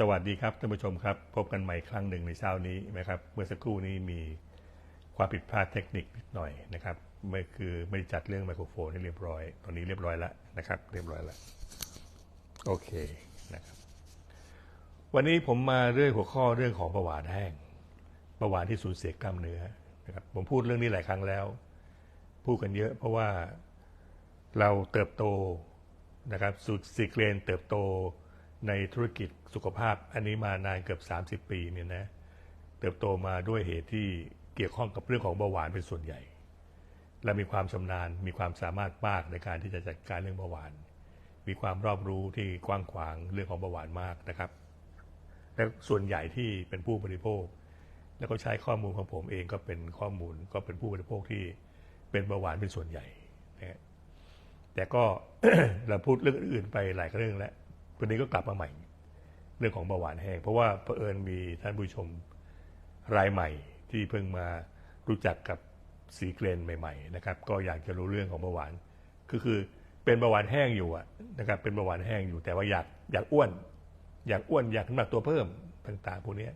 สวัสดีครับท่านผู้ชมครับ พบกันใหม่ครั้งหนึ่งในเช้านี้นะครับ เมื่อสักครู่นี้มีความผิดพลาดเทคนิคนิดหน่อยนะครับไม่คือไม่จัดเรื่องไมโครโฟนให้เรียบร้อย ตอนนี้เรียบร้อยแล้วนะครับ เรียบร้อยแล้วโอเคนะครับวันนี้ผมมาเรื่องหัวข้อเรื่องของประวัติแห้งประวัติที่สูญเสียกล้ามเนื้อนะครับผมพูดเรื่องนี้หลายครั้งแล้ว พูดกันเยอะ เพราะว่าเราเติบโตนะครับสุดสีเกรนเติบโต ในธุรกิจสุขภาพอันนี้มานานเกือบ 30 ปีเนี่ยนะเติบโตมาด้วยเหตุที่เกี่ยวข้องกับเรื่องของเบาหวานเป็นส่วนใหญ่ และมีความชำนาญมีความสามารถมากในการที่จะจัดการเรื่องเบาหวาน มีความรอบรู้ที่กว้างขวางเรื่องของเบาหวานมากนะครับและส่วนใหญ่ที่เป็นผู้บริโภค แล้วก็ใช้ข้อมูลของผมเองก็เป็นข้อมูลก็เป็นผู้บริโภคที่เป็นเบาหวานเป็นส่วนใหญ่นะแต่ก็เราพูดเรื่องอื่นไปหลายเรื่องแล้ว วันนี้ก็กลับมาใหม่ เรื่องของเบาหวานแห้ง เพราะว่าเผอิญมีท่านผู้ชมรายใหม่ที่เพิ่งมารู้จักกับสีเกรนใหม่ๆนะครับก็อยากจะรู้เรื่องของเบาหวานก็คือเป็นเบาหวานแห้งอยู่นะครับเป็นเบาหวานแห้งอยู่แต่ว่าอยากอยากอ้วน อยากอ้วนอยากน้ำหนักตัวเพิ่มต่างๆพวกนี้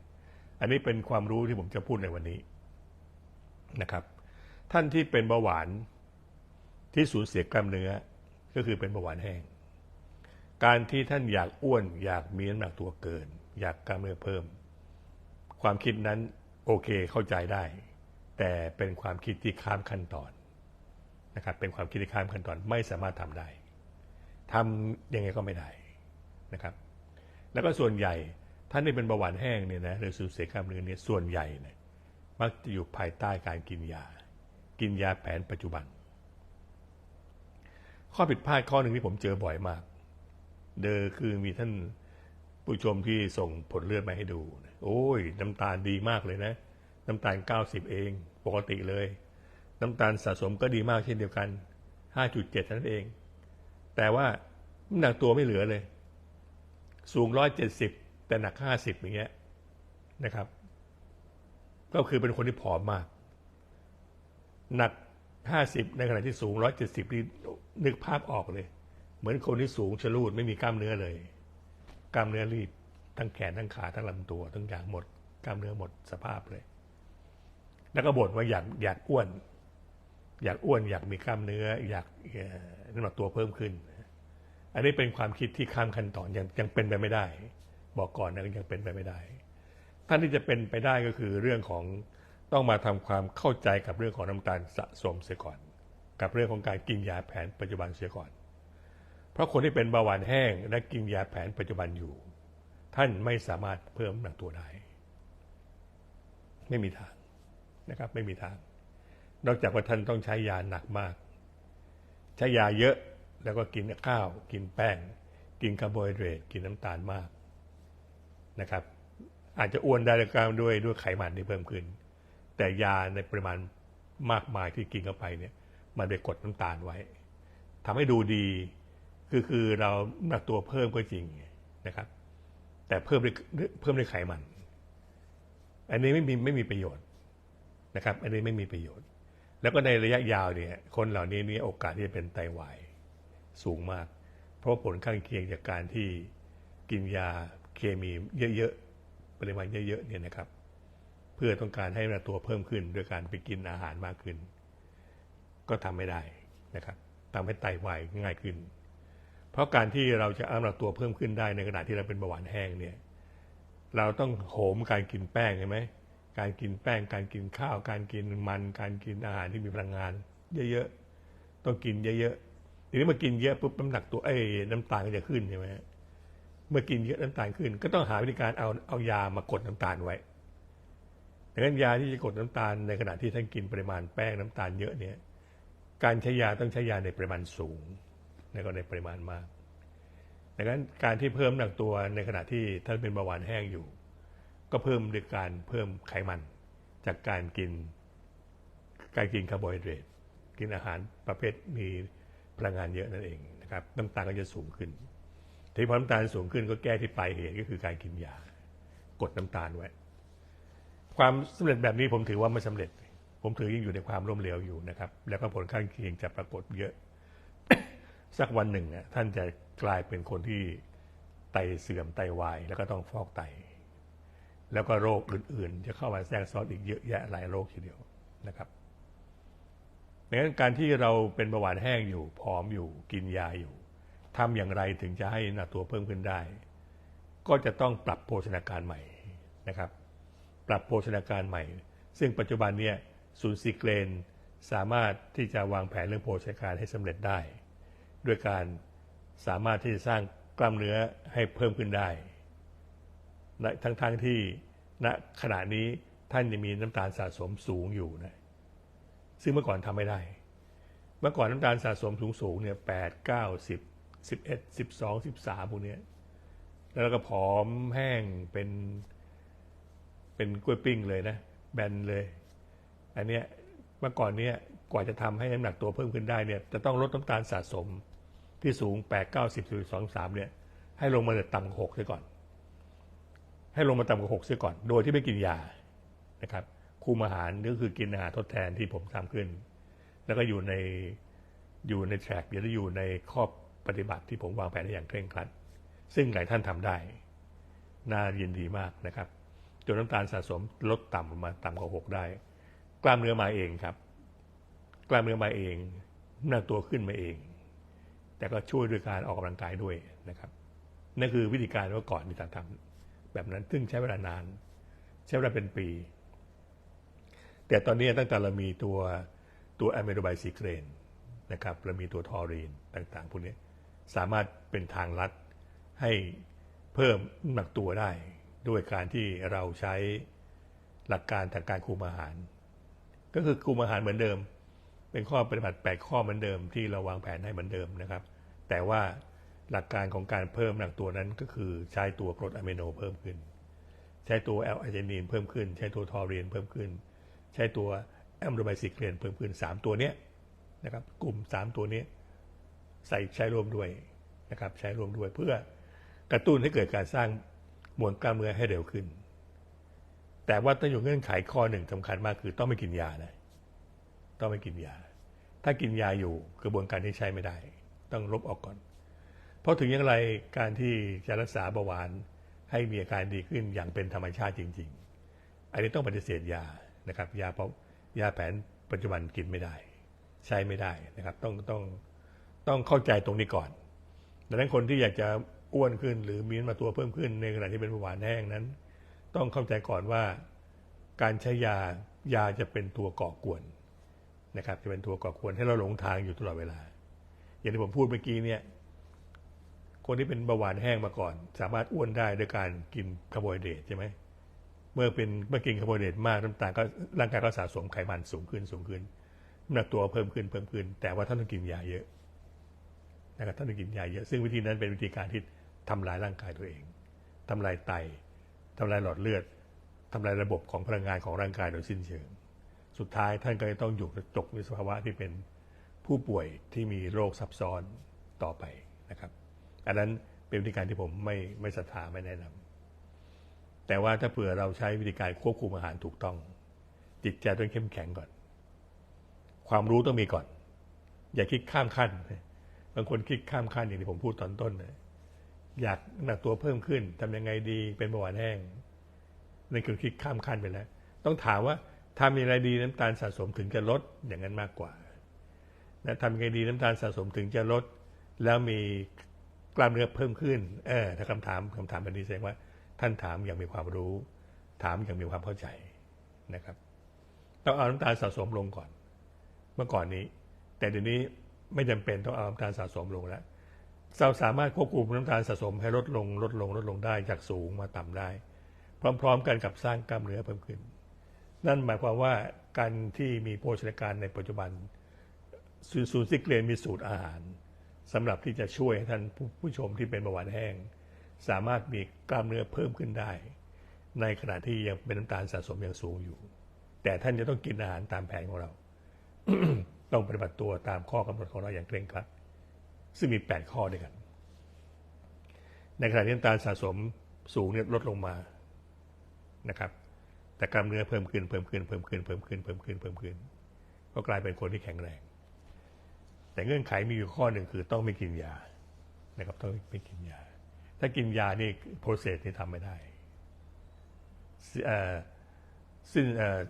อันนี้เป็นความรู้ที่ผมจะพูดในวันนี้นะครับ ท่านที่เป็นเบาหวานที่สูญเสียกล้ามเนื้อก็คือเป็นเบาหวานแห้ง การที่ท่านอยากอ้วน อยากมีน้ำหนักตัวเกิน อยากกล้ามเนื้อเพิ่ม ความคิดนั้นโอเคเข้าใจได้ แต่เป็นความคิดที่ข้ามขั้นตอนนะครับเป็นความคิดที่ข้ามขั้นตอนไม่สามารถทำได้ทำยังไงก็ไม่ได้นะครับ แล้วก็ส่วนใหญ่ท่านที่เป็นเบาหวานแห้งเนี่ยนะหรือสูญเสียกล้ามเนื้อเนี่ยส่วนใหญ่เนี่ยมักจะอยู่ภายใต้การกินยา กินยาแผนปัจจุบัน ข้อผิดพลาดข้อหนึ่งที่ผมเจอบ่อยมาก เดอคือมีท่านผู้ชมที่ส่งผลเลือดมาให้ดู โอ้ย น้ำตาลดีมากเลยนะ น้ำตาล 90 เองปกติเลย น้ำตาลสะสมก็ดีมากเช่นเดียวกัน 5.7เท่านั้นเอง แต่ว่าน้ำหนักตัวไม่เหลือเลย สูง 170 แต่หนัก 50 อย่างเงี้ยนะครับ ก็คือเป็นคนที่ผอมมาก หนัก 50 ในขณะที่สูง 170นี่นึกภาพออกเลย เหมือนคนที่สูงชะลูดไม่มีกล้ามเนื้อเลย กล้ามเนื้อรีบทั้งแขนทั้งขาทั้งลำตัวทั้งอย่างหมด กล้ามเนื้อหมดสภาพเลย แล้วก็บ่นว่าอยากอยากอ้วน อยากอ้วน อยากมีกล้ามเนื้อ อยากน้ำหนักตัวเพิ่มขึ้น อันนี้เป็นความคิดที่ข้ามขั้นตอนยังยังเป็นไปไม่ได้ บอกก่อนนะยังเป็นไปไม่ได้ท่านที่จะเป็นไปได้ก็คือเรื่องของต้องมาทำความเข้าใจกับเรื่องของน้ำตาลสะสมเสียก่อน กับเรื่องของการกินยาแผนปัจจุบันเสียก่อน เพราะคนที่เป็นเบาหวานแห้ง และกินยาแผนปัจจุบันอยู่ ท่านไม่สามารถเพิ่มหนักตัวได้ ไม่มีทางนะครับ ไม่มีทาง นอกจากว่าท่านต้องใช้ยาหนักมาก ใช้ยาเยอะแล้วก็กินข้าว กินแป้ง กินคาร์โบไฮเดรตกินน้ำตาลมากนะครับ อาจจะอ้วนได้แล้วก็ด้วยด้วยไขมันที่เพิ่มขึ้น แต่ยาในปริมาณมากมายที่กินเข้าไปเนี่ย มันไปกดน้ำตาลไว้ทำให้ดูดี คือคือเราหนักตัวเพิ่มก็จริงนะครับ แต่เพิ่มเพิ่มด้วยไขมัน อันนี้ไม่มีไม่มีประโยชน์นะครับ อันนี้ไม่มีประโยชน์ แล้วก็ในระยะยาวเนี่ย คนเหล่านี้นี่โอกาสที่จะเป็นไตวายสูงมาก เพราะผลข้างเคียงจากการที่กินยาเคมีเยอะๆปริมาณเยอะๆเนี่ยนะครับ เพื่อต้องการให้น้ำหนักตัวเพิ่มขึ้นโดยการไปกินอาหารมากขึ้น ก็ทำไม่ได้นะครับทำให้ไตวายง่ายขึ้น เพราะการที่เราจะอาน้ำหนักตัวเพิ่มขึ้นได้ในขณะที่เราเป็นเบาหวานแห้งเนี่ย เราต้องโหมการกินแป้งใช่ไหมการกินแป้ง การกินข้าว การกินมัน การกินอาหารที่มีพลังงาน เยอะๆ ต้องกินเยอะๆ ทีนี้มากินเยอะปุ๊บน้ำหนักตัวเอ้น้ำตาลก็จะขึ้นใช่ไหมเมื่อกินเยอะน้ำตาลขึ้น ก็ต้องหาวิธีการเอาเอายามากดน้ำตาลไว้ดังนั้นยาที่จะกดน้ำตาลในขณะที่ท่านกินปริมาณแป้งน้ำตาลเยอะเนี่ย การใช้ยาต้องใช้ยาในปริมาณสูง และก็ในปริมาณมากดังนั้นการที่เพิ่มหนักตัวในขณะที่ท่านเป็นเบาหวานแห้งอยู่ ก็เพิ่มด้วยการเพิ่มไขมันจากการกิน การกินคาร์โบไฮเดรตกินอาหารประเภทมีพลังงานเยอะนั่นเองนะครับน้ำตาลก็จะสูงขึ้นที่พอน้ำตาลสูงขึ้นก็แก้ที่ปลายเหตุก็คือการกินยากดน้ำตาลไว้ ความสำเร็จแบบนี้ผมถือว่าไม่สำเร็จ ผมถือยังอยู่ในความล้มเหลวอยู่นะครับ แล้วก็ผลข้างเคียงจะปรากฏเยอะ สักวันหนึ่งน่ะท่านจะกลายเป็นคนที่ไตเสื่อมไตวายแล้วก็ต้องฟอกไต แล้วก็โรคอื่นๆ จะเข้ามาแทรกซ้อนอีกเยอะแยะหลายโรคทีเดียวนะครับดังนั้นการที่เราเป็นเบาหวานแห้งอยู่ผอมอยู่กินยาอยู่ทำอย่างไรถึงจะให้หนักตัวเพิ่มขึ้นได้ ก็จะต้องปรับโภชนาการใหม่นะครับ ปรับโภชนาการใหม่ ซึ่งปัจจุบันเนี่ยศูนย์ซีเกรนสามารถที่จะวางแผนเรื่องโภชนาการให้สำเร็จได้ ด้วยการสามารถที่จะสร้างกล้ามเนื้อให้เพิ่มขึ้นได้ทั้งๆทที่ณขณะนี้ท่านยังมีน้ำตาลสะสมสูงอยู่นะซึ่งเมื่อก่อนทำไม่ได้ เมื่อก่อนน้ำตาลสะสมสูงสูงเนี่ยแปดเก้าสิบสิบเอ็ดสิบสองสิบสามพวกนี้แล้วก็ผอมแห้งเป็นเป็นกล้วยปิ้งเลยนะ แบนเลย อันเนี้ยเมื่อก่อนเนี้ยกว่าจะทำให้น้ำหนักตัวเพิ่มขึ้นได้เนี่ยจะต้องลดน้ำตาลสะสม ที่สูงแปดเก้าสิบสองสามเนี่ย ให้ลงมาเหลือต่ำกว่าหกเสียก่อน ให้ลงมาต่ำกว่าหกเสียก่อน โดยที่ไม่กินยานะครับ คุมอาหารก็คือกินอาหารทดแทนที่ผมทำขึ้น แล้วก็อยู่ในอยู่ในแทร็กหรืออยู่ในข้อปฏิบัติที่ผมวางแผนได้อย่างเคร่งครัด ซึ่งหลายท่านทำได้ น่ายินดีมากนะครับจนน้ำตาลสะสมลดต่ำลงมาต่ำกว่าหกได้ กล้ามเนื้อมาเองครับ กล้ามเนื้อมาเองน้ำหนักตัวขึ้นมาเอง แต่ก็ช่วยด้วยการออกกำลังกายด้วยนะครับนั่นคือวิธีการเมื่อก่อนที่ท่านทำแบบนั้นซึ่งใช้เวลานาน ใช้เวลาเป็นปี แต่ตอนนี้ตั้งแต่เรามีตัวตัวแอมิโนไบซิเกรนนะครับเรามีตัวทอรีนต่างๆพวกนี้สามารถเป็นทางลัดให้เพิ่มน้ำหนักตัวได้ ด้วยการที่เราใช้หลักการทางการคุมอาหาร ก็คือคุมอาหารเหมือนเดิม เป็นข้อปฏิบัติแปดข้อเหมือนเดิมที่เราวางแผนให้เหมือนเดิมนะครับ แต่ว่าหลักการของการเพิ่มหนักตัวนั้นก็คือใช้ตัวกรดอะมิโนเพิ่มขึ้น ใช้ตัวแอลอาเจนีนเพิ่มขึ้น ใช้ตัวทอรีนเพิ่มขึ้น ใช้ตัวแอมโดไบซิเกรนเพิ่มขึ้น 3 ตัวเนี้ยนะครับกลุ่ม 3 ตัวนี้ใส่ใช้ร่วมด้วยนะครับใช้ร่วมด้วยเพื่อกระตุ้นให้เกิดการสร้างมวลกล้ามเนื้อให้เร็วขึ้น แต่ว่าต้องอยู่เงื่อนไขข้อหนึ่งสำคัญมากคือต้องไม่กินยานะ ต้องไม่กินยา ถ้ากินยาอยู่กระบวนการที่ใช้ไม่ได้ ต้องลบออกก่อน เพราะถึงอย่างไรการที่จะรักษาเบาหวานให้มีอาการดีขึ้นอย่างเป็นธรรมชาติจริง ๆ อันนี้ต้องปฏิเสธยานะครับยาเพราะยาแผนปัจจุบันกินไม่ได้ ใช้ไม่ได้นะครับ ต้องต้องต้องเข้าใจตรงนี้ก่อนดังนั้นคนที่อยากจะอ้วนขึ้น หรือมีน้ำหนักตัวเพิ่มขึ้นในขณะที่เป็นเบาหวานแห้งนั้น ต้องเข้าใจก่อนว่าการใช้ยายาจะเป็นตัวก่อกวน นะครับ จะเป็นตัวก่อกวนให้เราหลงทางอยู่ตลอดเวลา อย่างที่ผมพูดเมื่อกี้เนี่ยคนที่เป็นเบาหวานแห้งมาก่อน สามารถอ้วนได้ด้วยการกินคาร์โบไฮเดรตใช่ไหมเมื่อเป็นเมื่อกินคาร์โบไฮเดรตมากน้ำตาลก็ร่างกายก็สะสมไขมันสูงขึ้นสูงขึ้นน้ำหนักตัวเพิ่มขึ้นเพิ่มขึ้น แต่ว่าท่านต้องกินยาเยอะนะครับท่านต้องกินยาเยอะซึ่งวิธีนั้นเป็นวิธีการที่ทำลายร่างกายตัวเองทำลายไตทำลายหลอดเลือดทำลายระบบของพลังงานของร่างกายโดยสิ้นเชิง สุดท้ายท่านก็จะต้องอยู่จกในสภาวะที่เป็นผู้ป่วยที่มีโรคซับซ้อนต่อไปนะครับ อันนั้นเป็นวิธีการที่ผมไม่ไม่ศรัทธาไม่แนะนำแต่ว่าถ้าเผื่อเราใช้วิธีการควบคุมอาหารถูกต้อง จิตใจต้องเข้มแข็งก่อน ความรู้ต้องมีก่อน อย่าคิดข้ามขั้น บางคนคิดข้ามขั้นอย่างที่ผมพูดตอนต้นนะอยากหนักตัวเพิ่มขึ้นทำยังไงดีเป็นเบาหวานแห้งนั่นคือคิดข้ามขั้นไปแล้ว ต้องถามว่า ทำยังไงดีน้ำตาลสะสมถึงจะลดอย่างนั้นมากกว่านะทำยังไงดีน้ำตาลสะสมถึงจะลด แล้วมีกล้ามเนื้อเพิ่มขึ้น เออถ้าคำถามคำถามแบบนี้แสดงว่า ท่านถามอย่างมีความรู้ ถามอย่างมีความเข้าใจนะครับ ต้องเอาน้ำตาลสะสมลงก่อน เมื่อก่อนนี้ แต่เดี๋ยวนี้ไม่จำเป็นต้องเอาน้ำตาลสะสมลงแล้วเราสามารถควบคุมน้ำตาลสะสมให้ลดลงลดลงลดลงได้จากสูงมาต่ำได้ พร้อม ๆ กันกับสร้างกล้ามเนื้อเพิ่มขึ้น นั่นหมายความว่าการที่มีโภชนาการในปัจจุบันศูนย์ซิกเลนมีสูตรอาหารสำหรับที่จะช่วยให้ท่านผู้ชมที่เป็นเบาหวานแห้ง สามารถมีกล้ามเนื้อเพิ่มขึ้นได้ ในขณะที่ยังเป็นน้ำตาลสะสมอยังสูงอยู่ แต่ท่านจะต้องกินอาหารตามแผนของเรา ต้องปฏิบัติตัวตามข้อกำหนดของเราอย่างเคร่งครัด ซึ่งมีแปดข้อด้วยกัน ในขณะที่น้ำตาลสะสมสูงเนี่ยลดลงมานะครับ แต่กล้ามเนื้อเพิ่มขึ้นเพิ่มขึ้นเพิ่มขึ้นเพิ่มขึ้นเพิ่มขึ้นเพิ่มขึ้น ก็กลายเป็นคนที่แข็งแรง แต่เงื่อนไขมีอยู่ข้อหนึ่งคือต้องไม่กินยานะครับต้องไม่กินยา ถ้ากินยานี่โปรเซสนี่ทำไม่ได้เอ่อสิ้นเอ่อ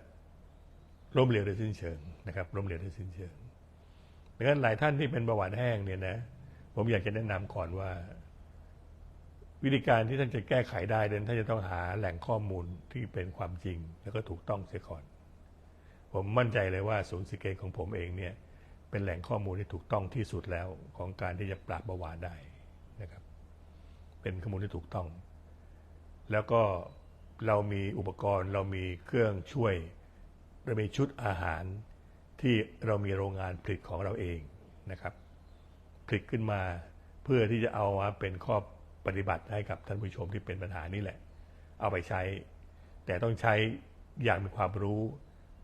ล้มเหลวโดยสิ้นเชิงนะครับล้มเหลวโดยสิ้นเชิงดังนั้นหลายท่านที่เป็นเบาหวานแห้งเนี่ยนะผมอยากจะแนะนำก่อนว่า วิธีการที่ท่านจะแก้ไขได้เดินท่านจะต้องหาแหล่งข้อมูลที่เป็นความจริง แล้วก็ถูกต้องเสียก่อน ผมมั่นใจเลยว่าศูนย์สิเกตของผมเองเนี่ยเป็นแหล่งข้อมูลที่ถูกต้องที่สุดแล้วของการที่จะปราบเบาหวานได้นะครับ เป็นข้อมูลที่ถูกต้อง แล้วก็เรามีอุปกรณ์เรามีเครื่องช่วยเรามีชุดอาหารที่เรามีโรงงานผลิตของเราเองนะครับผลิตขึ้นมาเพื่อที่จะเอามาเป็นข้อ ปฏิบัติให้กับท่านผู้ชมที่เป็นปัญหานี่แหละ เอาไปใช้ แต่ต้องใช้อย่างมีความรู้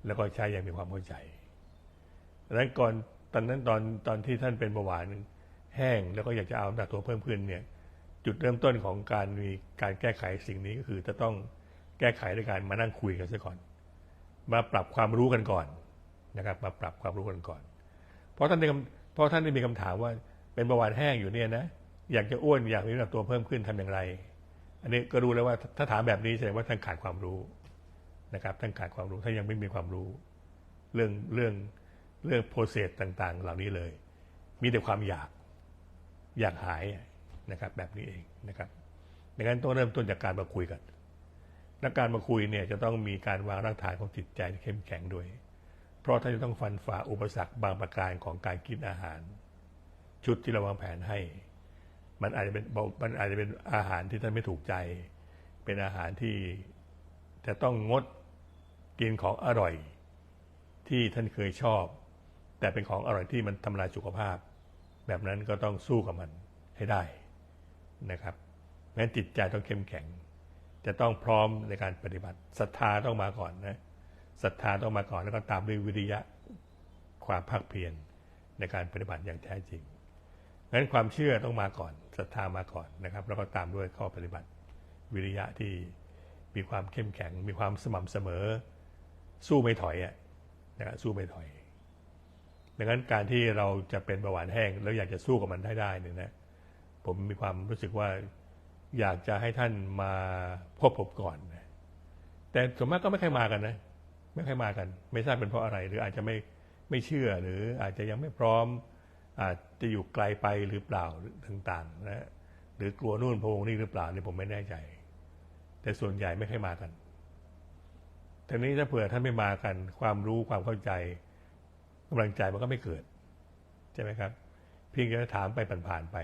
แล้วก็ใช้อย่างมีความเข้าใจดังนั้นก่อนตอนนั้นตอนตอนที่ท่านเป็นเบาหวานแห้งแล้วก็อยากจะเอาน้ำหนักตัวเพิ่มขึ้นเนี่ยจุดเริ่มต้นของการมีการแก้ไขสิ่งนี้ก็คือจะต้องแก้ไขด้วยการมานั่งคุยกันซะก่อน มาปรับความรู้กันก่อนนะครับ มาปรับความรู้กันก่อน เพราะท่านได้เพราะท่านได้มีคำถามว่าเป็นเบาหวานแห้งอยู่เนี่ยนะ อยากจะอ้วนอยากมีน้ำหนักตัวเพิ่มขึ้นทำอย่างไร อันนี้ก็รู้แล้วว่าถ้าถามแบบนี้แสดงว่าท่านขาดความรู้นะครับท่านขาดความรู้ท่านยังไม่มีความรู้ เรื่องเรื่องเรื่องโปรเซสต่างๆ เหล่านี้เลย มีแต่ความอยากอยากหายนะครับแบบนี้เองนะครับดังนั้นต้องเริ่มต้นจากการมาคุยกันและการมาคุยเนี่ยจะต้องมีการวางรากฐานของจิตใจที่เข้มแข็งด้วย เพราะท่านจะต้องฟันฝ่าอุปสรรคบางประการของการกินอาหาร ชุดที่เราวางแผนให้ มันอาจจะเป็นมันอาจจะเป็นอาหารที่ท่านไม่ถูกใจ เป็นอาหารที่จะต้องงดกินของอร่อย ที่ท่านเคยชอบ แต่เป็นของอร่อยที่มันทำลายสุขภาพ แบบนั้นก็ต้องสู้กับมันให้ได้นะครับงั้นจิตใจต้องเข้มแข็ง จะต้องพร้อมในการปฏิบัติศรัทธาต้องมาก่อนนะศรัทธาต้องมาก่อนแล้วก็ตามด้วยวิริยะความภาคเพียรในการปฏิบัติอย่างแท้จริง งั้นความเชื่อต้องมาก่อนศรัทธามาก่อนนะครับ แล้วก็ตามด้วยข้อปฏิบัติวิริยะที่มีความเข้มแข็ง มีความสม่ำเสมอ สู้ไม่ถอยอะนะครับสู้ไม่ถอยดังนั้นการที่เราจะเป็นเบาหวานแห้ง แล้วอยากจะสู้กับมันได้ได้เนี่ยนะผมมีความรู้สึกว่าอยากจะให้ท่านมาพบผมก่อนนะแต่ส่วนมากก็ไม่ค่อยมากันนะ ไม่ค่อยมากัน ไม่ทราบเป็นเพราะอะไร หรืออาจจะไม่ไม่เชื่อหรืออาจจะยังไม่พร้อม อาจจะอยู่ไกลไปหรือเปล่าต่างๆนะหรือกลัวนู่นพวงนี่หรือเปล่านี่ผมไม่แน่ใจ แต่ส่วนใหญ่ไม่ค่อยมากันทีนี้ถ้าเผื่อท่านไม่มากัน ความรู้ความเข้าใจกำลังใจมันก็ไม่เกิดใช่ไหมครับ เพียงแค่ถามไปผ่านๆไป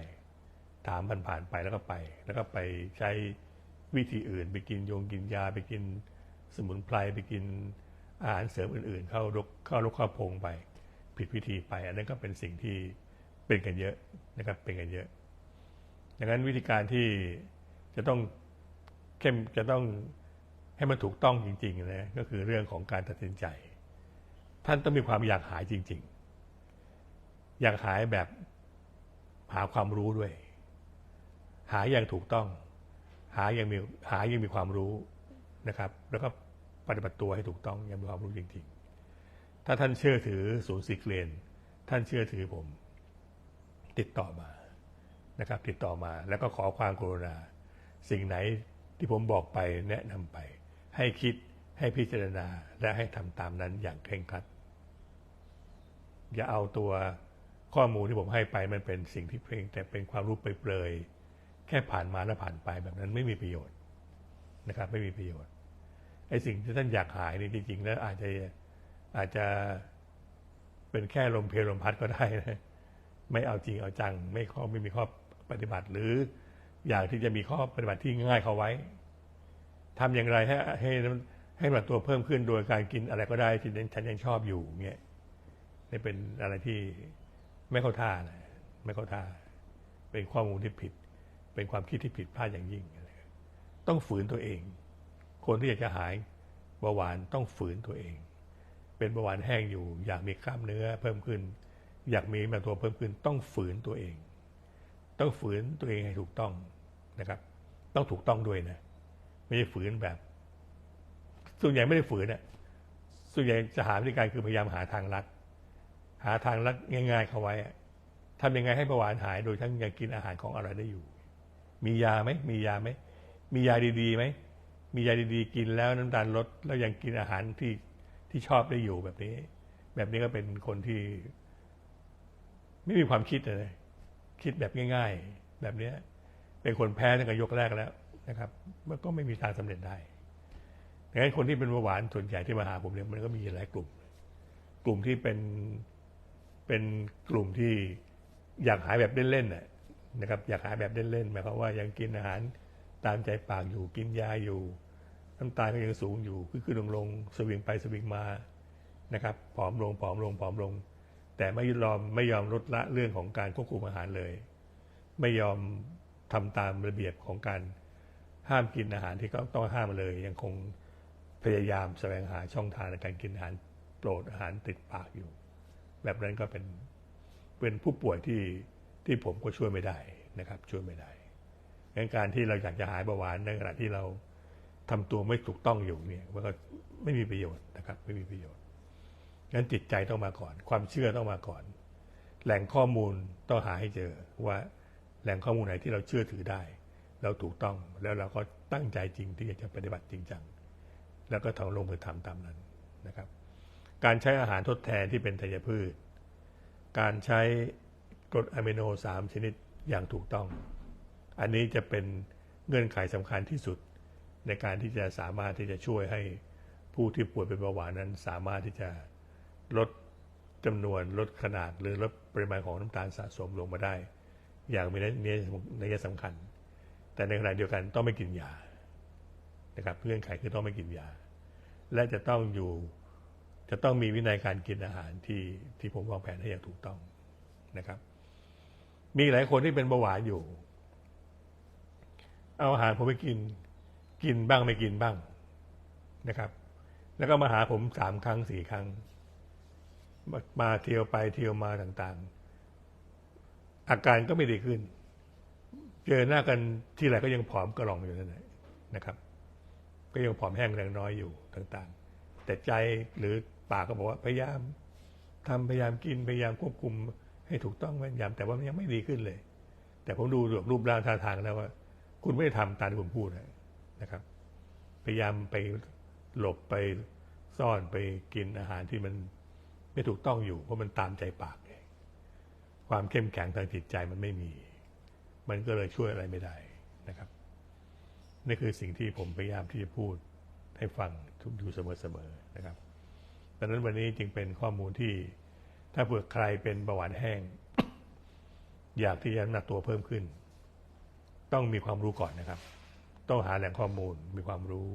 ถามผ่านๆไปแล้วก็ไป แล้วก็ไปใช้วิธีอื่น ไปกินโยงกินยาไปกินสมุนไพรไปกินอาหารเสริมอื่น ๆ เข้ารกเข้ารกเข้าพงไป ผิดวิธีไป อันนั้นก็เป็นสิ่งที่เป็นกันเยอะนะครับเป็นกันเยอะ ดังนั้นวิธีการที่จะต้องเข้มจะต้องให้มันถูกต้องจริงๆนะก็คือเรื่องของการตัดสินใจ ท่านต้องมีความอยากหายจริง ๆ อยากหายแบบหาความรู้ด้วย หาอย่างถูกต้อง หาอย่างมีหายังมีความรู้นะครับ แล้วก็ปฏิบัติตัวให้ถูกต้องยังมีความรู้จริง ๆ ถ้าท่านเชื่อถือศูนย์สิกเลนท่านเชื่อถือผม ติดต่อมานะครับ ติดต่อมาแล้วก็ขอความกรุณา สิ่งไหนที่ผมบอกไปแนะนำไป ให้คิดให้พิจารณาและให้ทำตามนั้นอย่างเคร่งครัด อย่าเอาตัวข้อมูลที่ผมให้ไปมันเป็นสิ่งที่เพียงแต่เป็นความรู้ไปเปรยแค่ผ่านมาแล้วผ่านไปแบบนั้นไม่มีประโยชน์นะครับ ไม่มีประโยชน์ไอ้สิ่งที่ท่านอยากหายนี่จริงๆแล้วอาจจะ อาจจะเป็นแค่ลมเพลลมพัดก็ได้นะไม่เอาจริงเอาจัง ไม่ข้อไม่มีข้อปฏิบัติ หรืออยากที่จะมีข้อปฏิบัติที่ง่ายเขาไว้ทำอย่างไรให้ให้ให้หนักตัวเพิ่มขึ้นโดยการกินอะไรก็ได้ที่ฉันยังชอบอยู่เงี้ยนี่เป็นอะไรที่ไม่เข้าท่านะไม่เข้าท่า เป็นข้อมูลที่ผิด เป็นความคิดที่ผิดพลาดอย่างยิ่ง ต้องฝืนตัวเอง คนที่อยากจะหายเบาหวานต้องฝืนตัวเอง เป็นเบาหวานแห้งอยู่ อยากมีกล้ามเนื้อเพิ่มขึ้น อยากมีแบบตัวเพิ่มขึ้น ต้องฝืนตัวเอง ต้องฝืนตัวเองให้ถูกต้องนะครับ ต้องถูกต้องด้วยนะ ไม่ใช่ฝืนแบบ ส่วนใหญ่ไม่ได้ฝืนนะส่วนใหญ่จะหาวิธีการคือพยายามหาทางลัดหาทางลัดง่าย ๆ เข้าไว้ทำยังไงให้เบาหวานหายโดยทั้งยังกินอาหารของอร่อยได้อยู่ มียาไหมมียาไหมมียาดีๆไหมมียาดีๆ กินแล้วน้ำตาลลด แล้วยังกินอาหารที่ ที่ชอบได้อยู่แบบนี้ แบบนี้ก็เป็นคนที่ ไม่มีความคิดเลย คิดแบบง่าย ๆ แบบนี้เป็นคนแพ้ตั้งแต่ยกแรกแล้วนะครับมันก็ไม่มีทางสำเร็จได้ดังนั้นคนที่เป็นเบาหวานส่วนใหญ่ที่มาหาผมเนี่ยมันก็มีหลายกลุ่ม กลุ่มที่เป็นเป็นกลุ่มที่อยากหายแบบเล่นๆนะนะครับ อยากหายแบบเล่นๆหมายความว่ายังกินอาหารตามใจปากอยู่กินยาอยู่ น้ำตาลก็ยังสูงอยู่ขึ้นขึ้นลงลงสวิงไปสวิงมานะครับผอมลงผอมลงผอมลง แต่ไม่ยอมไม่ยอมลดละเรื่องของการควบคุมอาหารเลย ไม่ยอมทำตามระเบียบของการห้ามกินอาหารที่เขาต้องห้ามเลย ยังคงพยายามแสวงหาช่องทางในการกินอาหารโปรดอาหารติดปากอยู่ แบบนั้นก็เป็นเป็นผู้ป่วยที่ที่ผมก็ช่วยไม่ได้นะครับ ช่วยไม่ได้งั้นการที่เราอยากจะหายเบาหวานในขณะที่เรา ทำตัวไม่ถูกต้องอยู่เนี่ยมันก็ไม่มีประโยชน์นะครับ ไม่มีประโยชน์งั้นจิตใจต้องมาก่อน ความเชื่อต้องมาก่อน แหล่งข้อมูลต้องหาให้เจอว่าแหล่งข้อมูลไหนที่เราเชื่อถือได้ เราถูกต้องแล้วเราก็ตั้งใจจริงที่จะปฏิบัติจริงจังแล้วก็ทำลงมือทำตามนั้นนะครับ การใช้อาหารทดแทนที่เป็นธัญพืช การใช้กรดอะมิโนสามชนิดอย่างถูกต้อง อันนี้จะเป็นเงื่อนไขสำคัญที่สุด ในการที่จะสามารถที่จะช่วยให้ผู้ที่ป่วยเป็นเบาหวานนั้นสามารถที่จะลดจำนวนลดขนาดหรือลดปริมาณของน้ำตาลสะสมลงมาได้ อย่างมีนัยสำคัญ แต่ในขณะเดียวกันต้องไม่กินยานะครับเงื่อนไขคือต้องไม่กินยา และจะต้องอยู่จะต้องมีวินัยการกินอาหารที่ที่ผมวางแผนให้อย่างถูกต้องนะครับ มีหลายคนที่เป็นเบาหวานอยู่ เอาอาหารผมไปกิน กินบ้างไม่กินบ้างนะครับ แล้วก็มาหาผมสามครั้งสี่ครั้ง มาเที่ยวไปเที่ยวมาต่างๆ อาการก็ไม่ดีขึ้น เจอหน้ากันที่ไรก็ยังผอมกระหล่องอยู่นั่นแหละนะครับ ก็ยังผอมแห้งแรงน้อยอยู่ต่างๆ แต่ใจหรือปากก็บอกว่าพยายามทำพยายามกินพยายามควบคุมให้ถูกต้องแม่นยำแต่ว่ามันยังไม่ดีขึ้นเลย แต่ผมดูรูปร่างท่าทางแล้วว่า คุณไม่ได้ทำตามที่ผมพูดนะ ครับ พยายามไปหลบไปซ่อนไปกินอาหารที่มันไม่ถูกต้องอยู่ เพราะมันตามใจปากเองความเข้มแข็งทางจิตใจมันไม่มี มันก็เลยช่วยอะไรไม่ได้นะครับนี่คือสิ่งที่ผมพยายามที่จะพูดให้ฟังทุกอยู่เสมอๆนะครับดังนั้นวันนี้จึงเป็นข้อมูลที่ถ้าเผื่อใครเป็นเบาหวานแห้ง อยากที่จะน้ำหนักตัวเพิ่มขึ้น ต้องมีความรู้ก่อนนะครับ ต้องหาแหล่งข้อมูลมีความรู้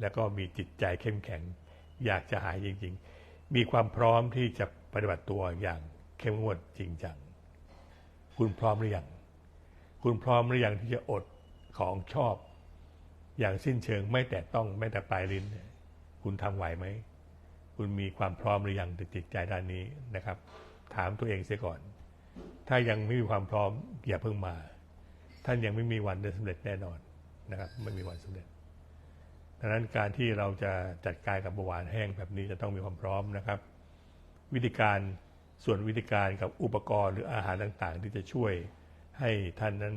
แล้วก็มีจิตใจเข้มแข็ง อยากจะหายจริง ๆ มีความพร้อมที่จะปฏิบัติตัวอย่างเข้มงวดจริงจังคุณพร้อมหรือยังคุณพร้อมหรือยังที่จะอดของชอบ อย่างสิ้นเชิงไม่แต่ต้องไม่แต่ปลายลิ้น คุณทำไหวไหมคุณมีความพร้อมหรือยังจิตใจด้านนี้นะครับ ถามตัวเองเสียก่อน ถ้ายังไม่มีความพร้อมอย่าเพิ่งมา ท่านยังไม่มีวันได้สำเร็จแน่นอน นะครับไม่มีวันสำเร็จดังนั้นการที่เราจะจัดการกับเบาหวานแห้งแบบนี้จะต้องมีความพร้อมนะครับ วิธีการส่วนวิธีการกับอุปกรณ์หรืออาหารต่างๆ ที่จะช่วยให้ท่านนั้น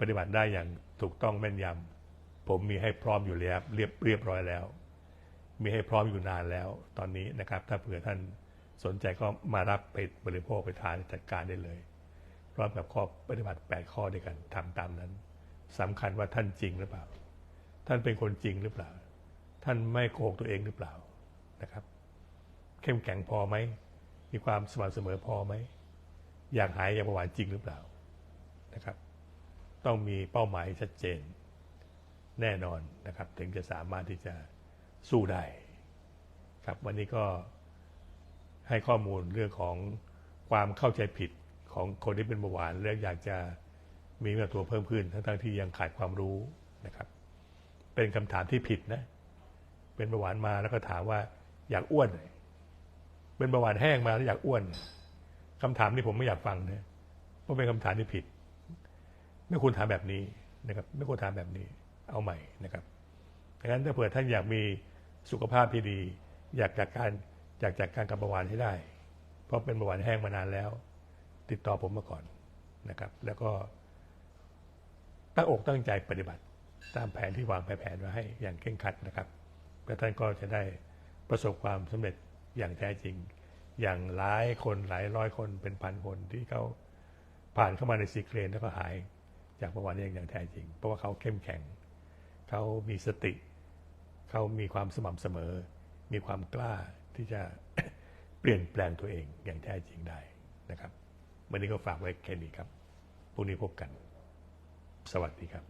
ปฏิบัติได้อย่างถูกต้องแม่นยำผมมีให้พร้อมอยู่แล้วเรียบเรียบร้อยแล้ว มีให้พร้อมอยู่นานแล้วตอนนี้นะครับ ถ้าเผื่อท่านสนใจก็มารับไปบริโภคไปทานจัดการได้เลย พร้อมกับข้อปฏิบัติ 8 ข้อด้วยกันทำตามนั้น สำคัญว่าท่านจริงหรือเปล่า ท่านเป็นคนจริงหรือเปล่า ท่านไม่โกหกตัวเองหรือเปล่านะครับ เข้มแข็งพอไหมมีความสม่ำเสมอพอไหมอยากหายอยางประวัติจริงหรือเปล่านะครับ ต้องมีเป้าหมายชัดเจน แน่นอนนะครับ ถึงจะสามารถที่จะสู้ได้ครับวันนี้ก็ให้ข้อมูลเรื่องของความเข้าใจผิดของคนที่เป็นเบาหวานเรื่องอยากจะ มีน้ำตัวเพิ่มขึ้นทั้งๆที่ยังขาดความรู้นะครับ เป็นคำถามที่ผิดนะ เป็นเบาหวานมาแล้วก็ถามว่าอยากอ้วน เป็นเบาหวานแห้งมาแล้วอยากอ้วนคำถามนี้ผมไม่อยากฟังนะเพราะเป็นคำถามที่ผิด ไม่ควรถามแบบนี้นะครับ ไม่ควรถามแบบนี้ เอาใหม่นะครับดังนั้นถ้าเผื่อท่านอยากมีสุขภาพที่ดี อยากจากการอยากจากการกับเบาหวานให้ได้ เพราะเป็นเบาหวานแห้งมานานแล้ว ติดต่อผมมาก่อนนะครับ แล้วก็ ตั้งอกตั้งใจปฏิบัติ ตามแผนที่วางแผนไว้ให้อย่างเคร่งครัดนะครับแล้วท่านก็จะได้ประสบความสำเร็จอย่างแท้จริง อย่างหลายคนหลายร้อยคนเป็นพันคนที่เขาผ่านเข้ามาในซีเครนแล้วก็หายจากประวัตินี้อย่างแท้จริง เพราะว่าเขาเข้มแข็ง เขามีสติ เขามีความสม่ำเสมอ มีความกล้าที่จะเปลี่ยนแปลงตัวเองอย่างแท้จริงได้นะครับ วันนี้ก็ฝากไว้แค่นี้ครับพรุ่งนี้พบกัน สวัสดีครับ